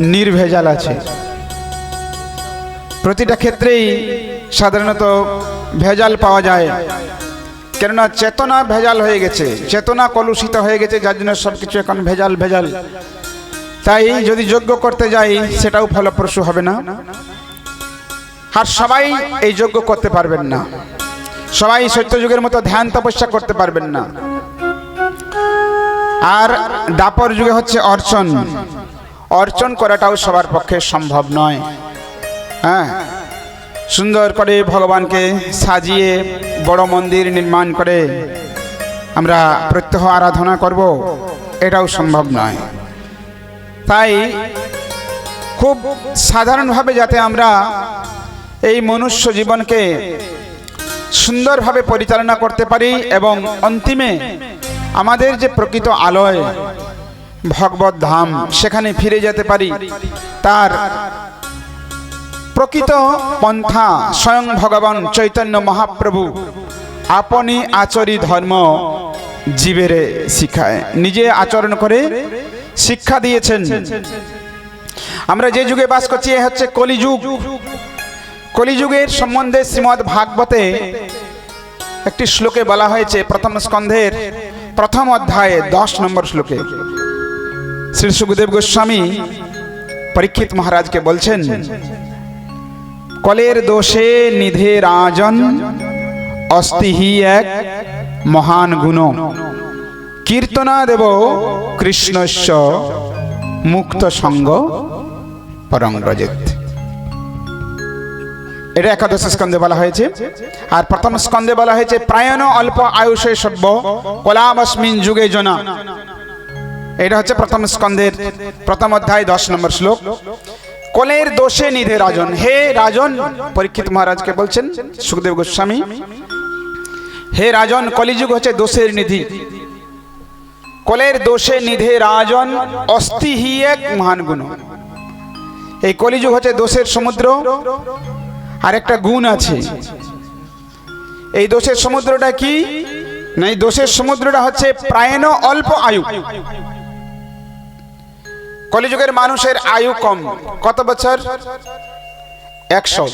নির্ভেজাল আছে। প্রতিটা ক্ষেত্রেই সাধারণত ভেজাল পাওয়া যায়। কেননা চেতনা ভেজাল হয়ে গেছে, চেতনা কলুষিত হয়ে গেছে, যার জন্য সব কিছু এখন ভেজাল ভেজাল। তাই যদি যোগ্য করতে যাই, সেটাও ফলপ্রসূ হবে না। আর সবাই এই যোগ্য করতে পারবেন না। সবাই সত্যযুগের মতো ধ্যান তপস্যা করতে পারবেন না। আর দাপর যুগে হচ্ছে অর্চন। অর্চন করাটাও সবার পক্ষে সম্ভব নয়। হ্যাঁ? সুন্দর করে ভগবানকে সাজিয়ে বড় মন্দির নির্মাণ করে আমরা প্রত্যহ আরাধনা করব, এটাও সম্ভব নয়। তাই খুব সাধারণভাবে যাতে আমরা এই মনুষ্য জীবনকে সুন্দরভাবে পরিচালনা করতে পারি এবং অন্তিমে আমাদের যে প্রকৃত আলয় ভগবত ধাম, সেখানে ফিরে যেতে পারি। তার প্রকৃত পন্থা স্বয়ং ভগবান চৈতন্য মহাপ্রভু আপনি আচরি ধর্ম জীবের শিখায়। নিজে আচরণ করে শিক্ষা দিয়েছেন। আমরা যে যুগে বাস করছি, এ হচ্ছে কলিযুগ। কলিযুগের সম্বন্ধে শ্রীমৎ ভাগবতে একটি শ্লোকে বলা হয়েছে, প্রথম স্কন্ধের প্রথম অধ্যায়ে দশ নম্বর শ্লোকে। শ্রী সুখদেব গোস্বামী পরীক্ষিত মহারাজকে বলছেন, কলের দোষে নিধে রাজন অস্তিহি এক মহান গুণ। কীর্তনা দেব কৃষ্ণস্য মুক্ত সঙ্গ পরং এটা একাদশ স্কন্ধে বলা হয়েছে। আর প্রথম স্কন্ধে বলা হয়েছে, প্রায়ণ অল্প আয়ুষে সভ্য, কলামস্মিন যুগে জনা। এটা হচ্ছে প্রথম স্কন্ধের প্রথম অধ্যায়, দশ নম্বর শ্লোক। কোলের দোষে নিধে রাজন। হে রাজন, পরীক্ষিত মহারাজকে বলছেন, সুখদেব গোস্বামী, হে রাজন, কলিযুগ হচ্ছে দোষের নিধি। কোলের দোষে নিধে রাজন অস্থি হি এক মহান গুণ। এই কলিযুগ হচ্ছে দোষের সমুদ্র আর একটা গুণ আছে। এই দোষের সমুদ্রটা কি? না, এই দোষের সমুদ্রটা হচ্ছে প্রায়ণ অল্প আয়ু। কলিযুগের মানুষের আয়ু কম। কত বছর? একশো।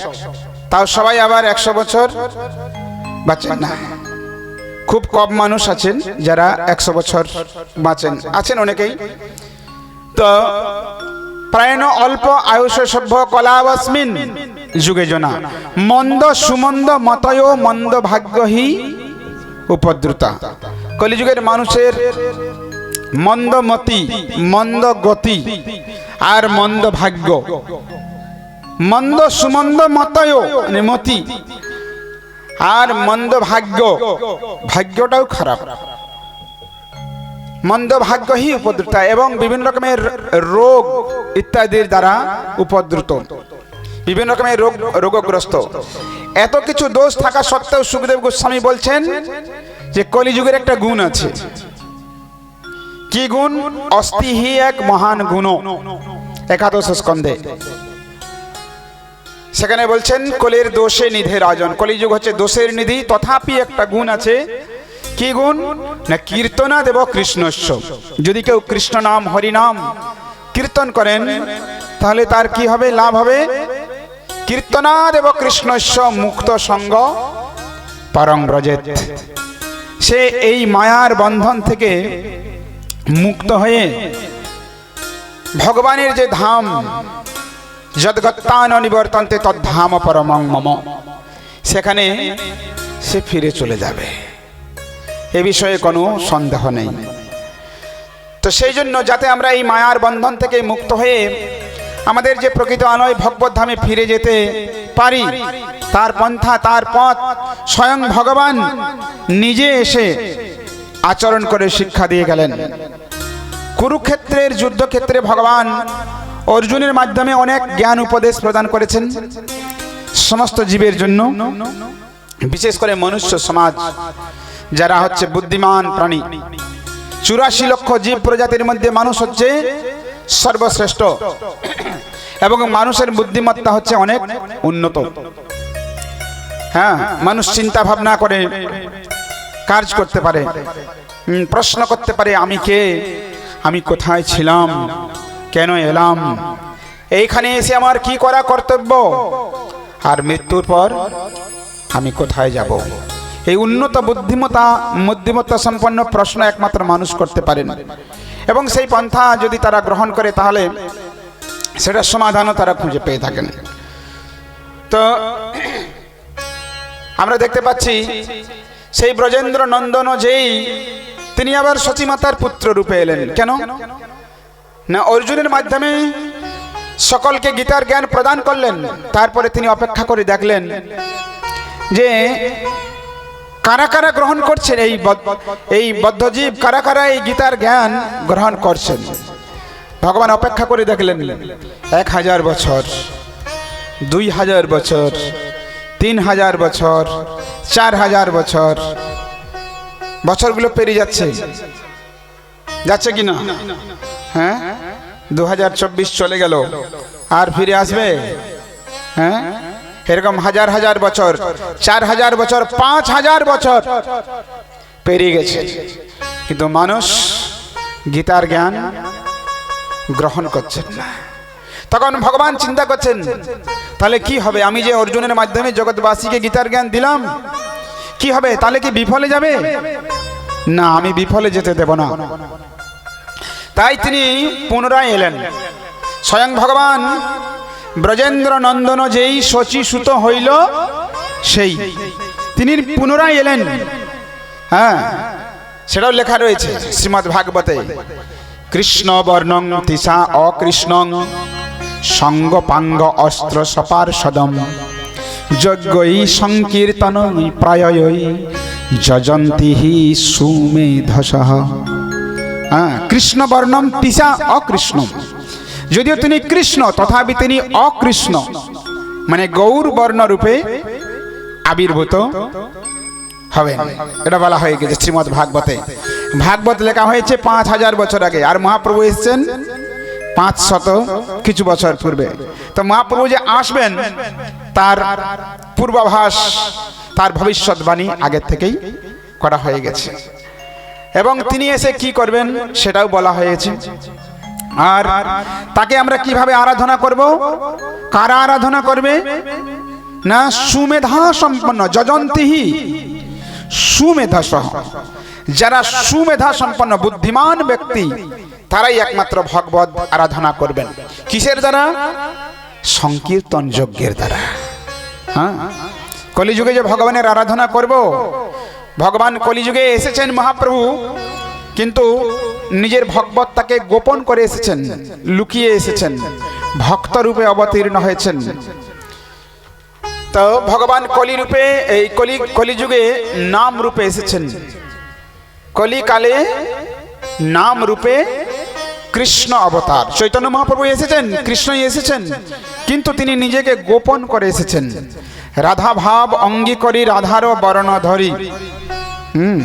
তাও সবাই আবার একশো বছর? বাঁচেন না। খুব কম মানুষ আছেন যারা একশো বছর বাঁচেন। আছেন অনেকেই। তো প্রায়ণ অল্প আয়ুষ সভ্য কলাবস্মিন যুগে জনা। মন্দ সুমন্দ মতয় মন্দ ভাগ্যহি উপদ্রুতা। কলিযুগের মানুষের মন্দমতি মন্দ গতি আর মন্দ ভাগ্য। মন্দ সুমন্দ মতয় মতি আর মন্দ ভাগ্য, ভাগ্যটাও খারাপ। মন্দ ভাগ্যই উপদ্রুত এবং বিভিন্ন রকমের রোগ ইত্যাদির দ্বারা উপদ্রুত। বিভিন্ন রকমের রোগ, রোগগ্রস্ত। এত কিছু দোষ থাকা সত্ত্বেও সুখদেব গোস্বামী বলছেন যে কলিযুগের একটা গুণ আছে। কি গুণ অস্থিহি এক মহান গুণ। একাদশ স্কন্ধে। সেখানে বলছেন, কলির দোষে নিধে রাজন। কলিযুগ হচ্ছে দোষের নিধি, তথাপি একটা গুণ আছে। কি গুণ না, কীর্তনা দেব কৃষ্ণস্য যদি কেউ কৃষ্ণ নাম, হরি নাম কীর্তন করেন, তাহলে তার কি হবে? লাভ হবে? কীর্তনা দেব কৃষ্ণস্য মুক্ত সঙ্গ পরং ব্রজেত। সে এই মায়ার বন্ধন থেকে মুক্ত হয়ে ভগবানের যে ধাম যদ্গত্তান নিবর্তন্তে তদ্ধাম পরমং মম। সেখানে সে ফিরে চলে যাবে। এ বিষয়ে কোনো সন্দেহ নেই। তো সেই জন্য যাতে আমরা এই মায়ার বন্ধন থেকে মুক্ত হয়ে আমাদের যে প্রকৃত আলয় ভগবত ধামে ফিরে যেতে পারি, তার পন্থা, তার পথ, স্বয়ং ভগবান নিজে এসে আচরণ করে শিক্ষা দিয়ে গেলেন। কুরুক্ষেত্রের যুদ্ধক্ষেত্রে ভগবান অর্জুনের মাধ্যমে অনেক জ্ঞান উপদেশ প্রদান করেছেন সমস্ত জীবের জন্য, বিশেষ করে মনুষ্য সমাজ, যারা হচ্ছে বুদ্ধিমান প্রাণী। চুরাশি লক্ষ জীব প্রজাতির মধ্যে মানুষ হচ্ছে সর্বশ্রেষ্ঠ এবং মানুষের বুদ্ধিমত্তা হচ্ছে অনেক উন্নত। হ্যাঁ মানুষ চিন্তা ভাবনা করে, কাজ করতে পারে প্রশ্ন করতে পারে, আমি কে? আমি কোথায় ছিলাম? কেন এলাম? এইখানে এসে আমার কি করা কর্তব্য? আর মৃত্যুর পর আমি কোথায় যাব? এই উন্নত বুদ্ধিমতা বুদ্ধিমত্তা সম্পন্ন প্রশ্ন একমাত্র মানুষ করতে পারেন। এবং সেই পন্থা যদি তারা গ্রহণ করে তাহলে সেটার সমাধানও তারা খুঁজে পেয়ে থাকেন। তো আমরা দেখতে পাচ্ছি, সেই ব্রজেন্দ্র নন্দন যেই তিনি আবার সচিমাতার পুত্র রূপে এলেন। কেন? না, অর্জুনের মাধ্যমে সকলকে গীতার জ্ঞান প্রদান করলেন। তারপরে তিনি অপেক্ষা করে দেখলেন যে কারা কারা গ্রহণ করছেন এই এই বদ্ধজীব, কারা কারা এই গীতার জ্ঞান গ্রহণ করছেন। ভগবান অপেক্ষা করে দেখলেন, এক হাজার বছর, দুই হাজার বছর, তিন হাজার বছর, চার হাজার বছর বছরগুলো পেরিয়ে যাচ্ছে। যাচ্ছে কি না? হ্যাঁ? দু হাজার চব্বিশ চলে গেল। আর ফিরে আসবে? হ্যাঁ? এরকম হাজার হাজার বছর, চার হাজার বছর, পাঁচ হাজার বছর পেরিয়ে গেছে। কিন্তু মানুষ গীতার জ্ঞান গ্রহণ করছেন না। তখন ভগবান চিন্তা করছেন, তাহলে কি হবে? আমি যে অর্জুনের মাধ্যমে জগৎবাসীকে গীতার জ্ঞান দিলাম কি হবে? তাহলে কি বিফলে যাবে? না, আমি বিফলে যেতে দেব না। তাই তিনি পুনরায় এলেন। স্বয়ং ভগবান ব্রজেন্দ্র নন্দন যেই শচী সুত হইল, সেই। তিনি পুনরায় এলেন। হ্যাঁ সেটাও লেখা রয়েছে শ্রীমৎ ভাগবতে। কৃষ্ণ বর্ণং তিসা অকৃষ্ণং, সঙ্গপাঙ্গ অস্ত্র সপার সদম যজ্ঞই সংকীর্তন, প্রায়ই যজন্তি হি সুমেধসহ হ্যাঁ কৃষ্ণ বর্ণম তিসা অকৃষ্ণ যদিও তিনি কৃষ্ণ, তথাপি তিনি অকৃষ্ণ। মানে গৌর বর্ণ রূপে আবির্ভূত হবেন। এটা বলা হয়ে গেছে শ্রীমদ ভাগবতে ভাগবত লেখা হয়েছে পাঁচ হাজার বছর আগে, আর মহাপ্রভু এসেছেন পাঁচ শত কিছু বছর পূর্বে। তো মহাপ্রভু যে আসবেন, তার পূর্বাভাস, তার ভবিষ্যৎবাণী আগের থেকেই করা হয়ে গেছে। এবং তিনি এসে কি করবেন সেটাও বলা হয়েছে। আর তাকে আমরা কীভাবে আরাধনা করব? কারা আরাধনা করবে? না, সুমেধা সম্পন্ন, যজন্তিহি। সুমেধা সহ। যারা সুমেধা সম্পন্ন, বুদ্ধিমান ব্যক্তি তারাই একমাত্র ভগবত আরাধনা করবেন। কিসের দ্বারা? সংকীর্তন যজ্ঞের দ্বারা। হ্যাঁ? কলিযুগে যে ভগবানের আরাধনা করব, ভগবান কলিযুগে এসেছেন মহাপ্রভু, কিন্তু নিজের ভগবত্তাকে গোপন করে এসেছেন, লুকিয়ে এসেছেন ভক্ত রূপে অবতীর্ণ হয়েছেন। তো ভগবান কলি রূপে এই কলি, কলিযুগে নাম রূপে এসেছেন। কলিকালে নাম রূপে কৃষ্ণ অবতার। চৈতন্য মহাপ্রভু এসেছেন, কৃষ্ণই এসেছেন, কিন্তু তিনি নিজেকে গোপন করে এসেছেন। রাধা ভাব অঙ্গী করি রাধারও বর্ণ ধরি। হুম।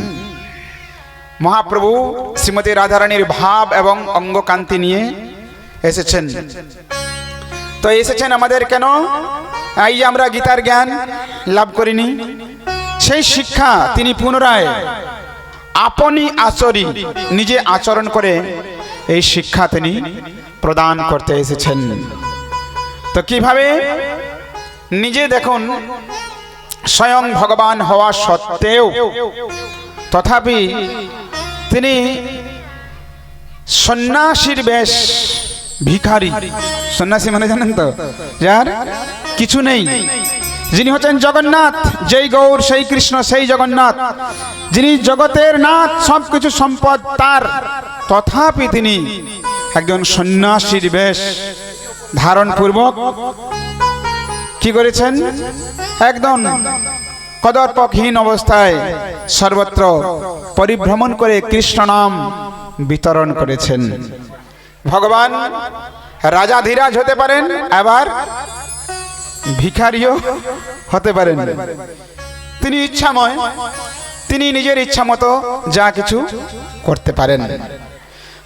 মহাপ্রভু শ্রীমতী রাধারানীর ভাব এবং অঙ্গকান্তি নিয়ে এসেছেন। তো এসেছেন আমাদের কেন? এই যে আমরা গীতার জ্ঞান লাভ করিনি, সেই শিক্ষা তিনি পুনরায় আপনি আচরি নিজে আচরণ করে এই শিক্ষা তিনি প্রদান করতে এসেছেন। তো কীভাবে? নিজে দেখুন, স্বয়ং ভগবান হওয়া সত্ত্বেও তথাপি তিনি সন্ন্যাসীর বেশ ভিখারি। সন্ন্যাসী মানে জানেন তো? যার কিছু নেই। যিনি হচ্ছেন জগন্নাথ, যেই গৌর, সেই কৃষ্ণ, সেই জগন্নাথ। যিনি জগতের নাথ সব কিছু সম্পদ তার। তথাপি তিনি একজন সন্ন্যাসীর বেশ ধারণ পূর্বক কি করেছেন? একদম কদর্পকহীন অবস্থায় সর্বত্র পরিভ্রমণ করে কৃষ্ণ নাম বিতরণ করেছেন। ভগবান রাজা ধীরাজ হতে পারেন, আবার ভিখারিও হতে পারেন। তিনি ইচ্ছাময়, তিনি নিজের ইচ্ছা মতো যা কিছু করতে পারেন।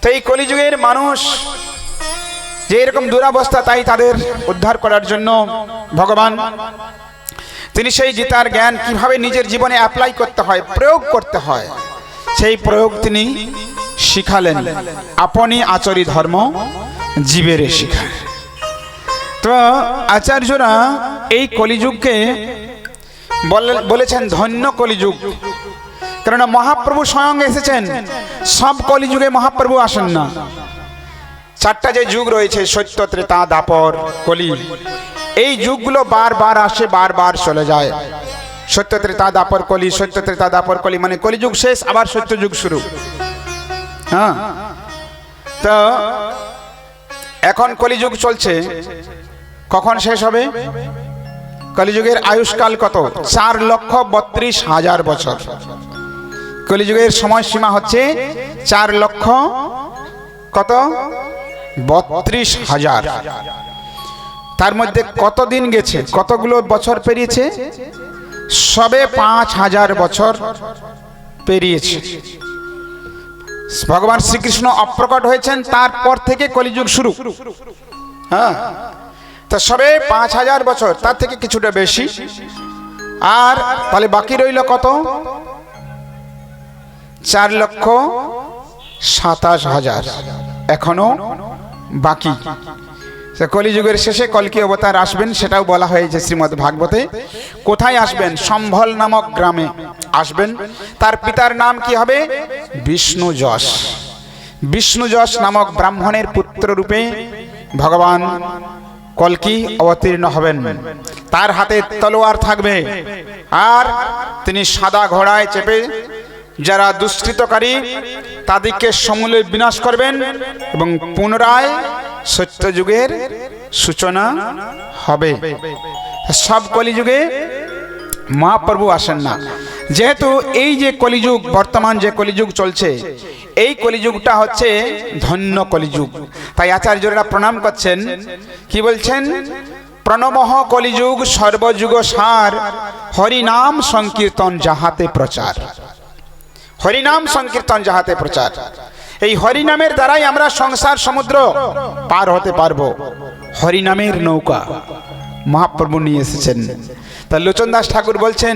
তো এই কলিযুগের মানুষ যে এরকম দুরাবস্থা তাই তাদের উদ্ধার করার জন্য ভগবান, তিনি সেই গীতার জ্ঞান কীভাবে নিজের জীবনে অ্যাপ্লাই করতে হয়, প্রয়োগ করতে হয়, সেই প্রয়োগ তিনি শিখালেন। আপনি আচরি ধর্ম জীবের শিখায় তো আচার্যরা এই কলিযুগকে বলে- বলেছেন, ধন্য কলিযুগ। কেননা মহাপ্রভু স্বয়ং এসেছেন। সব কলিযুগে মহাপ্রভু আসেন না। চারটা যে যুগ রয়েছে, সত্য, ত্রেতা, দাপর, কলি, এই যুগগুলো বারবার আসে, বারবার চলে যায়। সত্য, ত্রেতা, দাপর, কলি, সত্য, ত্রেতা, দাপর, কলি মানে কলিযুগ শেষ, আবার সত্য যুগ শুরু। হ্যাঁ? তো এখন কলিযুগ চলছে। কখন শেষ হবে? কলিযুগের আয়ুষ্কাল কত? চার লক্ষ বত্রিশ হাজার বছর। কলিযুগের সময়সীমা হচ্ছে চার লক্ষ কত? বত্রিশ হাজার। তার মধ্যে কত দিন গেছে? কতগুলো বছর পেরিয়েছে? সবে পাঁচ হাজার বছর পেরিয়েছে। ভগবান শ্রীকৃষ্ণ অপ্রকট হয়েছেন, তারপর থেকে কলিযুগ শুরু। হ্যাঁ? তা সবে পাঁচ হাজার বছর, তার থেকে কিছুটা বেশি। আর তাহলে বাকি রইল কত? চার লক্ষ সাতাশ হাজার। এখনও বাকি। কলিযুগের শেষে কলকি অবতার আসবেন সেটাও বলা হয়েছে শ্রীমদ্ ভাগবতে। কোথায় আসবেন? সম্ভল নামক গ্রামে আসবেন। তার পিতার নাম কি হবে? বিষ্ণু যশ। বিষ্ণু যশ নামক ব্রাহ্মণের পুত্র রূপে ভগবান কলকি অবতীর্ণ হবেন? তার হাতে তলোয়ার থাকবে। আর তিনি সাদা ঘোড়ায় চেপে যারা দুষ্কৃতকারী, তাদেরকে সমূলে বিনাশ করবেন এবং পুনরায় সত্যযুগের সূচনা হবে। সব কলিযুগে মহাপ্রভু আসেন না। যেহেতু এই যে কলিযুগ, বর্তমান যে কলিযুগ চলছে, এই কলিযুগটা হচ্ছে ধন্য কলিযুগ। তাই আচার্যরা প্রণাম করছেন। কি বলছেন? প্রণমহ কলিযুগ, সর্বযুগ সার হরিনাম সংকীর্তন যাহাতে প্রচার। হরিনাম সংকীর্তন যাহাতে প্রচার। এই হরিনামের দ্বারাই আমরা সংসার সমুদ্র পার হতে পারব। হরিনামের নৌকা মহাপ্রভু নিয়ে এসেছেন। তা লোচন দাস ঠাকুর বলছেন,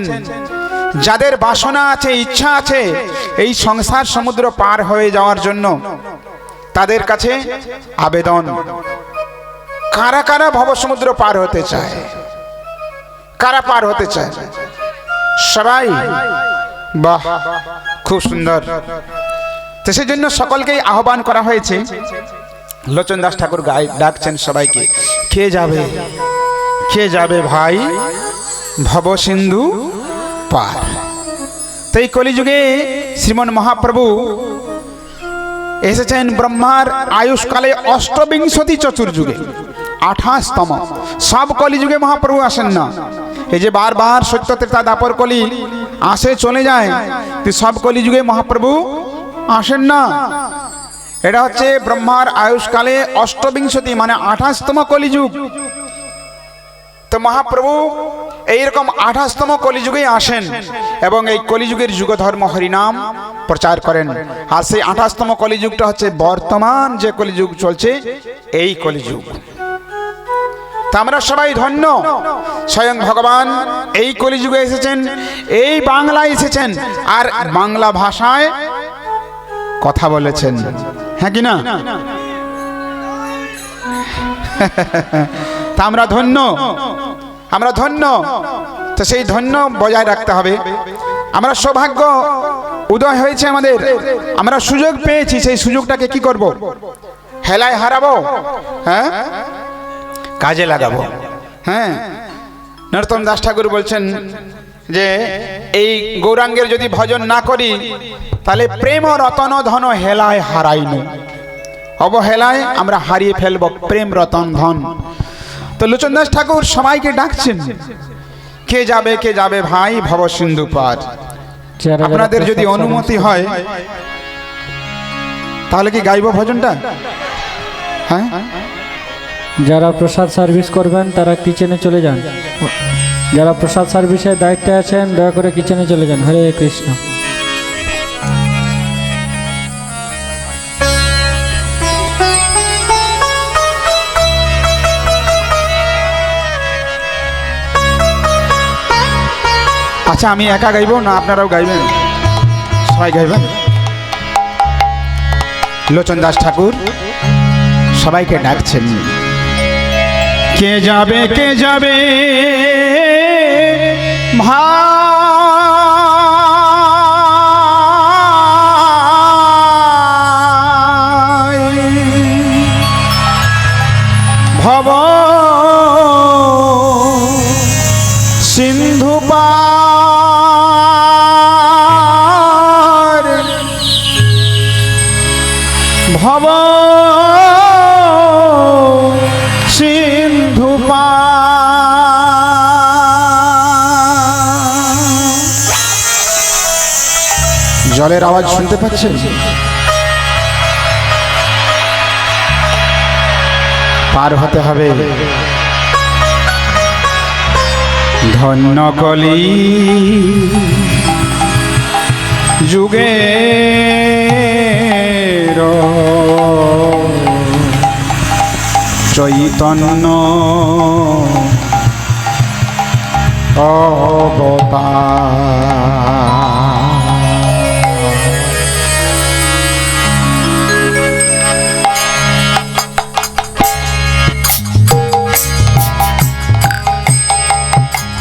যাদের বাসনা আছে, ইচ্ছা আছে এই সংসার সমুদ্র পার হয়ে যাওয়ার জন্য, তাদের কাছে আবেদন। কারা কারা ভবসমুদ্র পার হতে চায়? কারা পার হতে চায়? সবাই, বাহ খুব সুন্দর। তো সেই জন্য সকলকেই আহ্বান করা হয়েছে। লোচন দাস ঠাকুর গাই ডাকছেন সবাইকে। কে যাবে? কে যাবে ভাই? ভব সিন্ধু পার। তো এই কলিযুগে শ্রীমন মহাপ্রভু এসেছেন ব্রহ্মার আয়ুষ্কালে অষ্টবিংশতি চতুর্যুগে। আঠাশতম। সব কলিযুগে মহাপ্রভু আসেন না। এই যে বারবার সত্য ত্রেতা দাপর কলি আসে, চলে যায় কিন্তু সব কলিযুগে মহাপ্রভু আসেন না। এটা হচ্ছে ব্রহ্মার আয়ুষ্কালে অষ্টবিংশতি মানে আঠাশতম কলিযুগ। তো মহাপ্রভু এইরকম আঠাশতম কলিযুগে আসেন এবং এই কলিযুগের যুগ ধর্ম হরিনাম প্রচার করেন। আর সেই আঠাশতম কলিযুগটা হচ্ছে বর্তমান যে কলিযুগ চলছে, এই কলিযুগ। তা আমরা সবাই ধন্য। স্বয়ং ভগবান এই কলিযুগে এসেছেন, এই বাংলায় এসেছেন, আর বাংলা ভাষায় কথা বলেছেন। হ্যাঁ কি না? তা আমরা ধন্য। আমরা ধন্য। তো সেই ধন্য বজায় রাখতে হবে। আমরা সৌভাগ্য উদয় হয়েছে আমাদের। আমরা সুযোগ পেয়েছি, সেই সুযোগটাকে কি করব? হেলায় হারাবো? হ্যাঁ? কাজে লাগাবো। হ্যাঁ। নরোত্তম দাস ঠাকুর বলছেন যে এই গৌরাঙ্গের যদি ভজন না করি তাহলে প্রেম রতন ধন হেলায় হারাইনু অবহেলায় আমরা হারিয়ে ফেলব প্রেম রতন ধন। তো লোচন দাস ঠাকুর সবাইকে ডাকছেন। কে যাবে কে যাবে ভাই ভব সিন্ধু পার। আপনাদের যদি অনুমতি হয় তাহলে কি গাইব ভজনটা? হ্যাঁ? যারা প্রসাদ সার্ভিস করবেন, তারা কিচেনে চলে যান। যারা প্রসাদ সার্ভিসের দায়িত্বে আছেন, দয়া করে কিচেনে চলে যান। হরে কৃষ্ণ। আচ্ছা আমি একা গাইবো না আপনারাও গাইবেন? সবাই গাইবেন? লোচন দাস ঠাকুর, সবাইকে ডাকছেন। কে যাবে কে যাবে ভাই ভব জলের আওয়াজ শুনতে পাচ্ছেন? পার হতে হবে। ধন্য কলি যুগে চৈতন্য অবতার।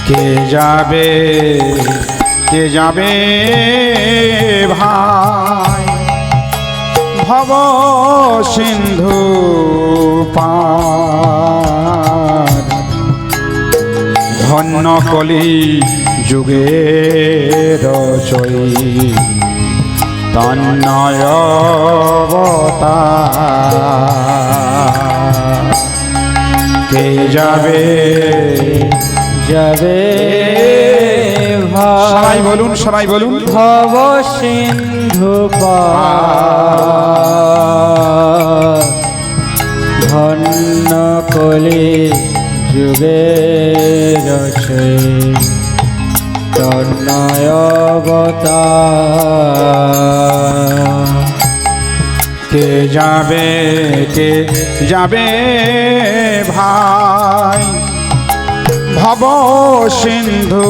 কে যাবে? কে যাবে ভাই? ভব সিন্ধু ধন্য কলি যুগে রচই তন্নয় কে যাবে? যাবে সবাই ভাই বলুন সবাই বলুন। ভব সিন্ধু ধন্য কলি যুগে রচে। কে যাবে কে যাবে ভাই? ভব সিন্ধু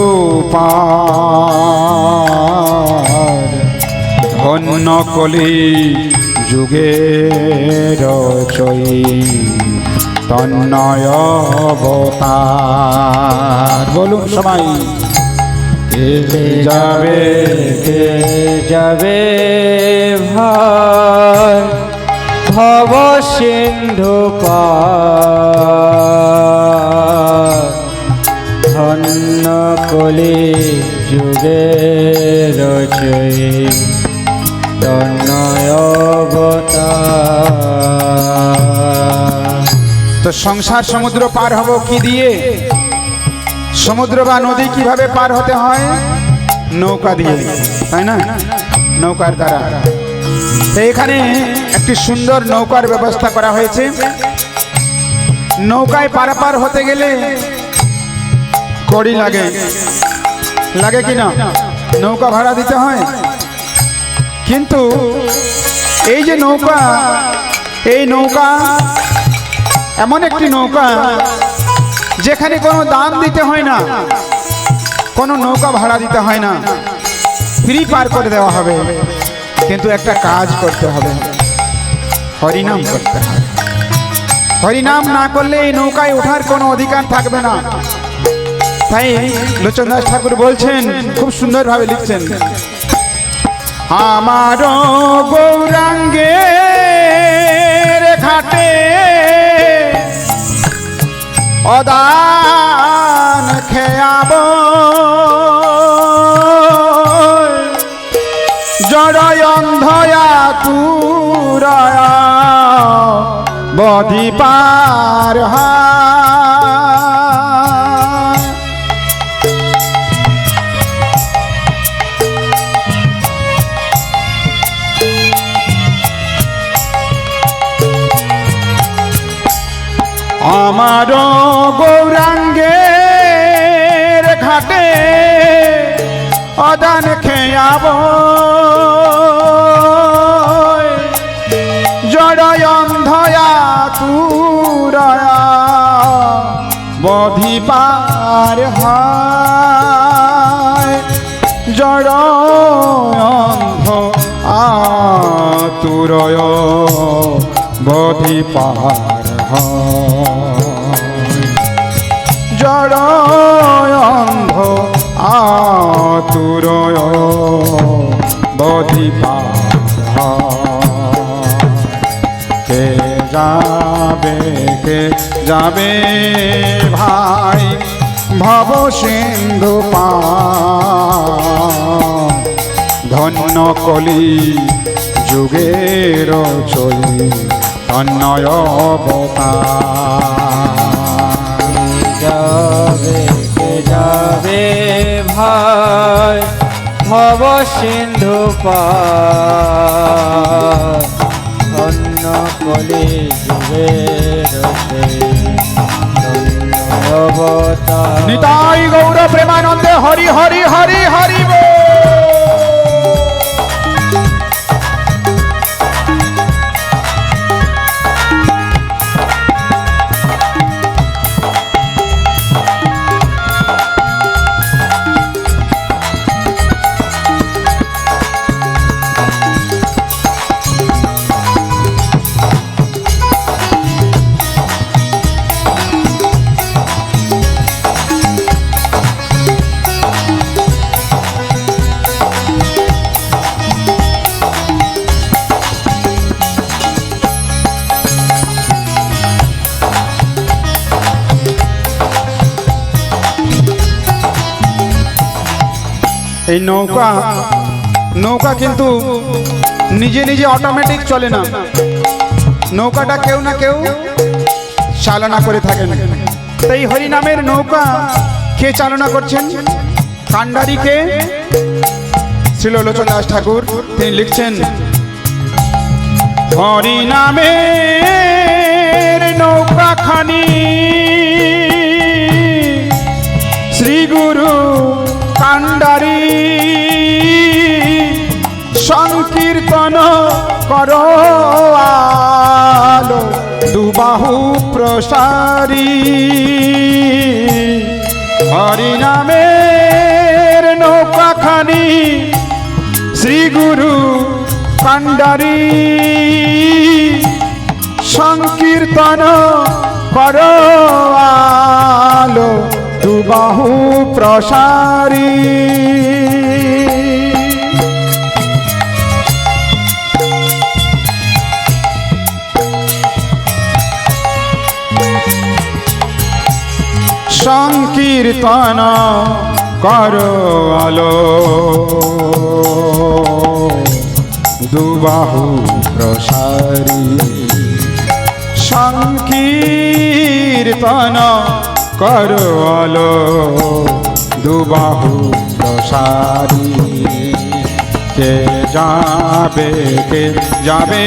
ধন্য কলি যুগে রচই তন্নয় বলুন সবাই। কে যাবে কে যাবে ভব সিন্ধু পার। ধন্য কলি যুগে তন্নয়বতার তো সংসার সমুদ্র পার হব কি দিয়ে? সমুদ্র বা নদী কীভাবে পার হতে হয়? নৌকা দিয়ে, তাই না? নৌকার দ্বারা। তো এখানে একটি সুন্দর নৌকার ব্যবস্থা করা হয়েছে। নৌকায় পারাপার হতে গেলে কড়ি লাগে। লাগে কি না নৌকা ভাড়া দিতে হয়? কিন্তু এই যে নৌকা, এই নৌকা এমন একটি নৌকা যেখানে কোনো দাম দিতে হয় না, কোনো নৌকা ভাড়া দিতে হয় না। ফ্রি পার করে দেওয়া হবে, কিন্তু একটা কাজ করতে হবে। হরিনাম করতে হবে। হরিনাম না করলে এই নৌকায় ওঠার কোনো অধিকার থাকবে না। তাই লোচন দাস ঠাকুর বলছেন, খুব সুন্দরভাবে লিখছেন আমার গৌরাঙ্গে ঘাটে অদান খেয়াব জড়য় তুরয়া বধি পার হয়। আমার গৌরাঙ্গের ঘাটে অদান খেয়াব। জড়য় অন্ধয়া তুরয়া বধি পার হয়। জড় অন্ধ আতুরয় বধি পার হয়। বড় অন্ধ আতুর বধি কে যাবে কে যাবে ভাই ভব সিন্ধু পা? ধন্য কলি যুগের চলি, ধন্য অবতার যাবে, কে যাবে ভাই? ভব সিন্ধু পন্ন কলি যুগে নিতাই গৌর প্রেমানন্দে হরি হরি হরি হরি বল। এই নৌকা নৌকা কিন্তু নিজে নিজে অটোমেটিক চলে না। নৌকাটা কেউ না কেউ চালনা করে থাকেন। তাই হরিনামের নৌকা কে চালনা করছেন? কান্ডারিকে শ্রীলোচন দাস ঠাকুর, তিনি লিখছেন, হরিনামের নৌকা খানি শ্রী গুরু কান্ডারি সংকীর্তন করো দুবাহু প্রসারী। হরিনামের নৌকাখানি শ্রী গুরু কান্ডারি সংকীর্তন করো দুবাহু প্রসারী। সংকীর্তন করো আলো। দুবাহু প্রসারী। সংকীর্তন করো আলো দুবাহু প্রসারী। কে যাবে কে যাবে?